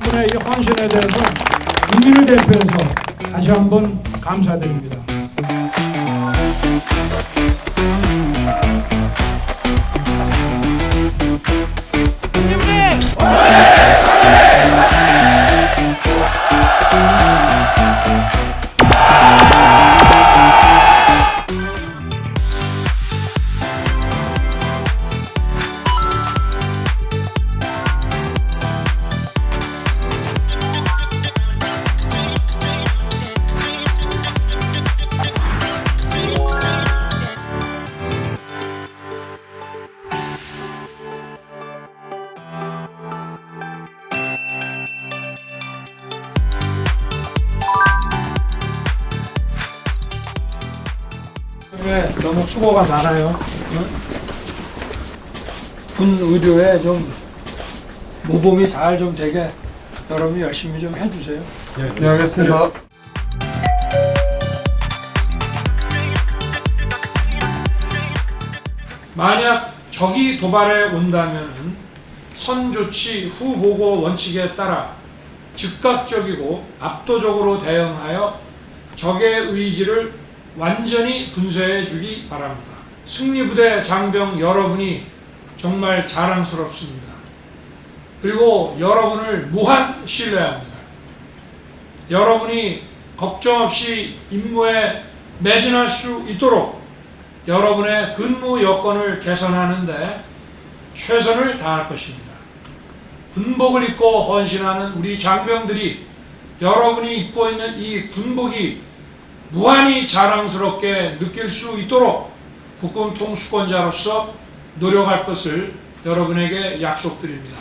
분의 이 헌신에 대해서 국민을 대표해서 다시 한번 감사드립니다. 네, 너무 수고가 많아요. 어? 군 의료에 좀 모범이 잘 좀 되게 여러분이 열심히 좀 해주세요. 네, 알겠습니다. 만약 적이 도발해 온다면 선조치 후 보고 원칙에 따라 즉각적이고 압도적으로 대응하여 적의 의지를 완전히 분쇄해 주기 바랍니다. 승리부대 장병 여러분이 정말 자랑스럽습니다. 그리고 여러분을 무한 신뢰합니다. 여러분이 걱정 없이 임무에 매진할 수 있도록 여러분의 근무 여건을 개선하는데 최선을 다할 것입니다. 군복을 입고 헌신하는 우리 장병들이 여러분이 입고 있는 이 군복이 무한히 자랑스럽게 느낄 수 있도록 국군 통수권자로서 노력할 것을 여러분에게 약속드립니다.